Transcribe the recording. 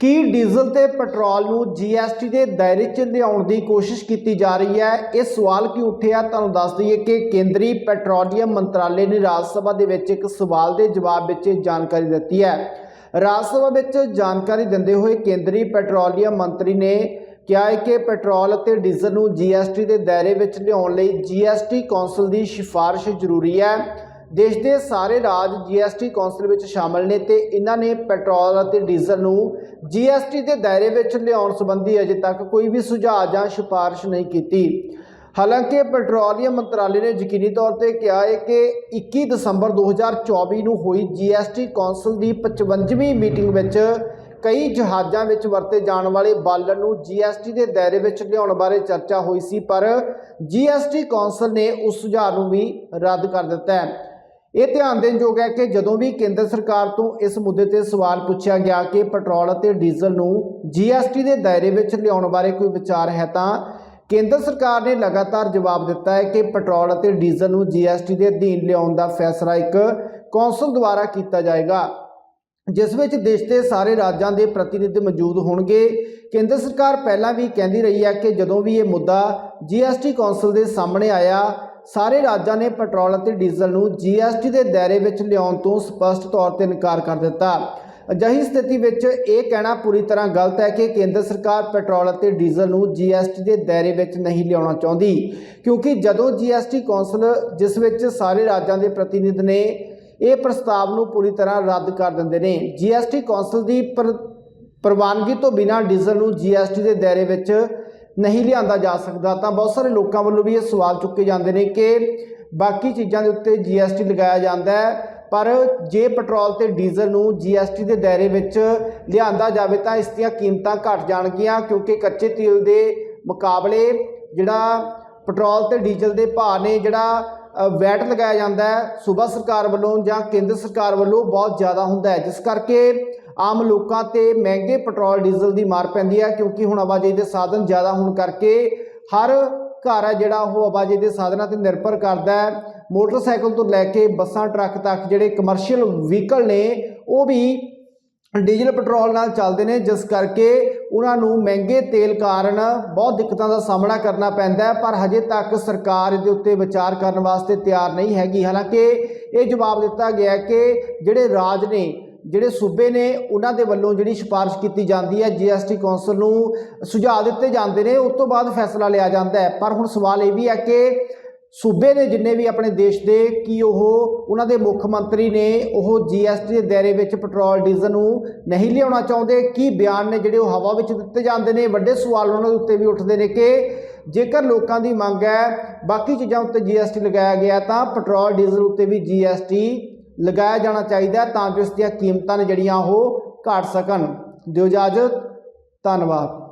ਕੀ diesel ਤੇ petrol ਨੂੰ GST ਦੇ ਦਾਇਰੇ 'ਚ ਲਿਆਉਣ ਦੀ ਕੋਸ਼ਿਸ਼ ਕੀਤੀ ਜਾ ਰਹੀ ਹੈ? ਇਹ ਸਵਾਲ ਕਿਉਂ ਉੱਠਿਆ? ਤੁਹਾਨੂੰ ਦੱਸ ਦਈਏ ਕਿ ਕੇਂਦਰੀ ਪੈਟਰੋਲੀਅਮ ਮੰਤਰਾਲੇ ਨੇ ਰਾਜ ਸਭਾ ਦੇ ਵਿੱਚ ਇੱਕ ਸਵਾਲ ਦੇ ਜਵਾਬ ਵਿੱਚ ਇਹ ਜਾਣਕਾਰੀ ਦਿੱਤੀ ਹੈ। ਰਾਜ ਸਭਾ ਵਿੱਚ ਜਾਣਕਾਰੀ ਦਿੰਦੇ ਹੋਏ ਕੇਂਦਰੀ ਪੈਟਰੋਲੀਅਮ ਮੰਤਰੀ ਨੇ ਕਿਹਾ ਹੈ ਕਿ ਪੈਟਰੋਲ ਅਤੇ ਡੀਜ਼ਲ ਨੂੰ ਜੀਐਸਟੀ ਦੇ ਦਾਇਰੇ ਵਿੱਚ ਲਿਆਉਣ ਲਈ ਜੀਐਸਟੀ ਕੌਂਸਲ ਦੀ ਸਿਫਾਰਿਸ਼ ਜ਼ਰੂਰੀ ਹੈ। ਦੇਸ਼ ਦੇ ਸਾਰੇ ਰਾਜ ਜੀਐਸਟੀ ਕੌਂਸਲ ਵਿੱਚ ਸ਼ਾਮਲ ਨੇ ਤੇ ਇਹਨਾਂ ਨੇ ਪੈਟਰੋਲ ਅਤੇ ਡੀਜ਼ਲ ਨੂੰ ਜੀਐਸਟੀ ਦੇ ਦਾਇਰੇ ਵਿੱਚ ਲਿਆਉਣ ਸੰਬੰਧੀ ਅਜੇ ਤੱਕ ਕੋਈ ਵੀ ਸੁਝਾਅ ਜਾਂ ਸਿਫਾਰਿਸ਼ ਨਹੀਂ ਕੀਤੀ। ਹਾਲਾਂਕਿ ਪੈਟਰੋਲੀਅਮ ਮੰਤਰਾਲੇ ਨੇ ਯਕੀਨੀ ਤੌਰ ਤੇ ਕਿਹਾ ਹੈ ਕਿ 21 ਦਸੰਬਰ 2024 ਨੂੰ ਹੋਈ ਜੀਐਸਟੀ ਕੌਂਸਲ ਦੀ 55ਵੀਂ ਮੀਟਿੰਗ ਵਿੱਚ ਕਈ ਜਹਾਜ਼ਾਂ ਵਿੱਚ ਵਰਤੇ ਜਾਣ ਵਾਲੇ ਬਾਲਣ ਨੂੰ ਜੀਐਸਟੀ ਦੇ ਦਾਇਰੇ ਵਿੱਚ ਲਿਆਉਣ ਬਾਰੇ ਚਰਚਾ ਹੋਈ ਸੀ, ਪਰ ਜੀਐਸਟੀ ਕੌਂਸਲ ਨੇ ਉਸ ਸੁਝਾਅ ਨੂੰ ਵੀ ਰੱਦ ਕਰ ਦਿੱਤਾ ਹੈ। ਇਹ ਧਿਆਨ ਦੇਣ ਯੋਗ ਹੈ ਕਿ ਜਦੋਂ ਵੀ ਕੇਂਦਰ ਸਰਕਾਰ ਤੋਂ ਇਸ ਮੁੱਦੇ ਤੇ ਸਵਾਲ ਪੁੱਛਿਆ ਗਿਆ ਕਿ ਪੈਟਰੋਲ ਅਤੇ ਡੀਜ਼ਲ ਨੂੰ ਜੀਐਸਟੀ ਦੇ ਦਾਇਰੇ ਵਿੱਚ ਲਿਆਉਣ ਬਾਰੇ ਕੋਈ ਵਿਚਾਰ ਹੈ ਤਾਂ ਕੇਂਦਰ ਸਰਕਾਰ ਨੇ ਲਗਾਤਾਰ ਜਵਾਬ ਦਿੱਤਾ ਹੈ ਕਿ ਪੈਟਰੋਲ ਅਤੇ ਡੀਜ਼ਲ ਨੂੰ ਜੀਐਸਟੀ ਦੇ ਅਧੀਨ ਲਿਆਉਣ ਦਾ ਫੈਸਲਾ ਇੱਕ ਕੌਂਸਲ ਦੁਆਰਾ ਕੀਤਾ ਜਾਏਗਾ, ਜਿਸ ਵਿੱਚ ਦੇਸ਼ ਦੇ ਸਾਰੇ ਰਾਜਾਂ ਦੇ ਪ੍ਰਤੀਨਿਧ ਮੌਜੂਦ ਹੋਣਗੇ। ਕੇਂਦਰ ਸਰਕਾਰ ਪਹਿਲਾਂ ਵੀ ਕਹਿੰਦੀ ਰਹੀ ਹੈ ਕਿ ਜਦੋਂ ਵੀ ਇਹ ਮੁੱਦਾ ਜੀਐਸਟੀ ਕੌਂਸਲ ਦੇ ਸਾਹਮਣੇ ਆਇਆ ਸਾਰੇ ਰਾਜਾਂ ਨੇ ਪੈਟਰੋਲ ਅਤੇ ਡੀਜ਼ਲ ਨੂੰ ਜੀਐਸਟੀ ਦੇ ਦਾਇਰੇ ਵਿੱਚ ਲਿਆਉਣ ਤੋਂ ਸਪਸ਼ਟ ਤੌਰ ਤੇ ਇਨਕਾਰ ਕਰ ਦਿੱਤਾ। ਅਜਿਹੀ ਸਥਿਤੀ ਵਿੱਚ ਇਹ ਕਹਿਣਾ ਪੂਰੀ ਤਰ੍ਹਾਂ ਗਲਤ ਹੈ ਕਿ ਕੇਂਦਰ ਸਰਕਾਰ ਪੈਟਰੋਲ ਅਤੇ ਡੀਜ਼ਲ ਨੂੰ ਜੀਐਸਟੀ ਦੇ ਦਾਇਰੇ ਵਿੱਚ ਨਹੀਂ ਲਿਆਉਣਾ ਚਾਹੁੰਦੀ, ਕਿਉਂਕਿ ਜਦੋਂ ਜੀਐਸਟੀ ਕੌਂਸਲ, ਜਿਸ ਵਿੱਚ ਸਾਰੇ ਰਾਜਾਂ ਦੇ ਪ੍ਰਤੀਨਿਧ ਨੇ, ਇਹ ਪ੍ਰਸਤਾਵ ਨੂੰ ਪੂਰੀ ਤਰ੍ਹਾਂ ਰੱਦ ਕਰ ਦਿੰਦੇ ਨੇ। ਜੀਐਸਟੀ ਕੌਂਸਲ ਦੀ ਪ੍ਰ- ਪ੍ਰਵਾਨਗੀ ਤੋਂ ਬਿਨਾਂ ਡੀਜ਼ਲ ਨੂੰ ਜੀਐਸਟੀ ਦੇ ਦਾਇਰੇ ਵਿੱਚ ਨਹੀਂ ਲਿਆਂਦਾ ਜਾ ਸਕਦਾ, ਤਾਂ ਬਹੁਤ ਸਾਰੇ ਲੋਕਾਂ ਵੱਲੋਂ ਵੀ ਇਹ ਸਵਾਲ ਚੁੱਕੇ ਜਾਂਦੇ ਨੇ ਕਿ ਬਾਕੀ ਚੀਜ਼ਾਂ ਦੇ ਉੱਤੇ ਜੀਐਸਟੀ ਲਗਾਇਆ ਜਾਂਦਾ ਹੈ, ਪਰ ਜੇ ਪੈਟਰੋਲ ਤੇ ਡੀਜ਼ਲ ਨੂੰ ਜੀਐਸਟੀ ਦੇ ਦਾਇਰੇ ਵਿੱਚ ਲਿਆਂਦਾ ਜਾਵੇ ਤਾਂ ਇਸ ਦੀਆਂ ਕੀਮਤਾਂ ਘਟ ਜਾਣਗੀਆਂ, ਕਿਉਂਕਿ ਕੱਚੇ ਤੇਲ ਦੇ ਮੁਕਾਬਲੇ ਜਿਹੜਾ ਪੈਟਰੋਲ ਤੇ ਡੀਜ਼ਲ ਦੇ ਭਾਅ ਨੇ ਜਿਹੜਾ ਵੈਟ ਲਗਾਇਆ ਜਾਂਦਾ ਹੈ। ਸੂਬਾ ਸਰਕਾਰ ਵੱਲੋਂ ਜਾਂ ਕੇਂਦਰ ਸਰਕਾਰ ਵੱਲੋਂ ਬਹੁਤ ਜ਼ਿਆਦਾ ਹੁੰਦਾ ਹੈ। ਜਿਸ ਕਰਕੇ ਆਮ ਲੋਕਾਂ ਤੇ ਮਹਿੰਗੇ ਪੈਟਰੋਲ, ਡੀਜ਼ਲ ਦੀ ਮਾਰ ਪੈਂਦੀ ਹੈ ਕਿਉਂਕਿ ਹੁਣ ਆਵਾਜਾਈ ਦੇ ਸਾਧਨ ਜ਼ਿਆਦਾ ਹੋਣ ਕਰਕੇ ਹਰ ਘਰ ਹੈ ਜਿਹੜਾ ਉਹ ਆਵਾਜਾਈ ਦੇ ਸਾਧਨਾਂ ਤੇ ਨਿਰਭਰ ਕਰਦਾ ਹੈ। ਮੋਟਰਸਾਈਕਲ ਤੋਂ ਲੈ ਕੇ ਬੱਸਾਂ, ਟਰੱਕ ਤੱਕ ਜਿਹੜੇ ਕਮਰਸ਼ੀਅਲ ਵਹੀਕਲ ਨੇ, ਉਹ ਵੀ ਡੀਜ਼ਲ ਪੈਟਰੋਲ ਨਾਲ ਚੱਲਦੇ ਨੇ, ਜਿਸ ਕਰਕੇ ਉਹਨਾਂ ਨੂੰ ਮਹਿੰਗੇ ਤੇਲ ਕਾਰਨ ਬਹੁਤ ਦਿੱਕਤਾਂ ਦਾ ਸਾਹਮਣਾ ਕਰਨਾ ਪੈਂਦਾ ਹੈ, ਪਰ ਹਜੇ ਤੱਕ ਸਰਕਾਰ ਇਹਦੇ ਉੱਤੇ ਵਿਚਾਰ ਕਰਨ ਵਾਸਤੇ ਤਿਆਰ ਨਹੀਂ ਹੈਗੀ। ਹਾਲਾਂਕਿ ਇਹ ਜਵਾਬ ਦਿੱਤਾ ਗਿਆ ਕਿ ਜਿਹੜੇ ਰਾਜ ਨੇ, ਜਿਹੜੇ ਸੂਬੇ ਨੇ, ਉਹਨਾਂ ਦੇ ਵੱਲੋਂ ਜਿਹੜੀ ਸਿਫਾਰਿਸ਼ ਕੀਤੀ ਜਾਂਦੀ ਹੈ ਜੀਐਸਟੀ ਕੌਂਸਲ ਨੂੰ ਸੁਝਾਅ ਦਿੱਤੇ ਜਾਂਦੇ ਨੇ, ਉਸ ਤੋਂ ਬਾਅਦ ਫੈਸਲਾ ਲਿਆ ਜਾਂਦਾ ਹੈ। ਪਰ ਹੁਣ ਸਵਾਲ ਇਹ ਵੀ ਹੈ ਕਿ ਸੂਬੇ ਦੇ ਜਿੰਨੇ ਵੀ ਆਪਣੇ ਦੇਸ਼ ਦੇ ਕੀ ਉਹ, ਉਹਨਾਂ ਦੇ ਮੁੱਖ ਮੰਤਰੀ ਨੇ ਉਹ ਜੀਐਸਟੀ ਦੇ ਦਾਇਰੇ ਵਿੱਚ ਪੈਟਰੋਲ, ਡੀਜ਼ਲ ਨੂੰ ਨਹੀਂ ਲਿਆਉਣਾ ਚਾਹੁੰਦੇ। ਕੀ ਬਿਆਨ ਨੇ ਜਿਹੜੇ ਉਹ ਹਵਾ ਵਿੱਚ ਦਿੱਤੇ ਜਾਂਦੇ ਨੇ? ਵੱਡੇ ਸਵਾਲ ਉਹਨਾਂ ਦੇ ਉੱਤੇ ਵੀ ਉੱਠਦੇ ਨੇ ਕਿ ਜੇਕਰ ਲੋਕਾਂ ਦੀ ਮੰਗ ਹੈ, ਬਾਕੀ ਚੀਜ਼ਾਂ ਉੱਤੇ ਜੀਐਸਟੀ ਲਗਾਇਆ ਗਿਆ ਤਾਂ ਪੈਟਰੋਲ, ਡੀਜ਼ਲ ਉੱਤੇ ਵੀ ਜੀਐਸਟੀ ਲਗਾਇਆ ਜਾਣਾ ਚਾਹੀਦਾ ਤਾਂ ਕਿ ਉਸ ਦੀਆਂ ਕੀਮਤਾਂ ਨੇ ਜਿਹੜੀਆਂ ਉਹ ਘਟ ਸਕਣ। ਦਿਓ ਇਜਾਜ਼ਤ, ਧੰਨਵਾਦ।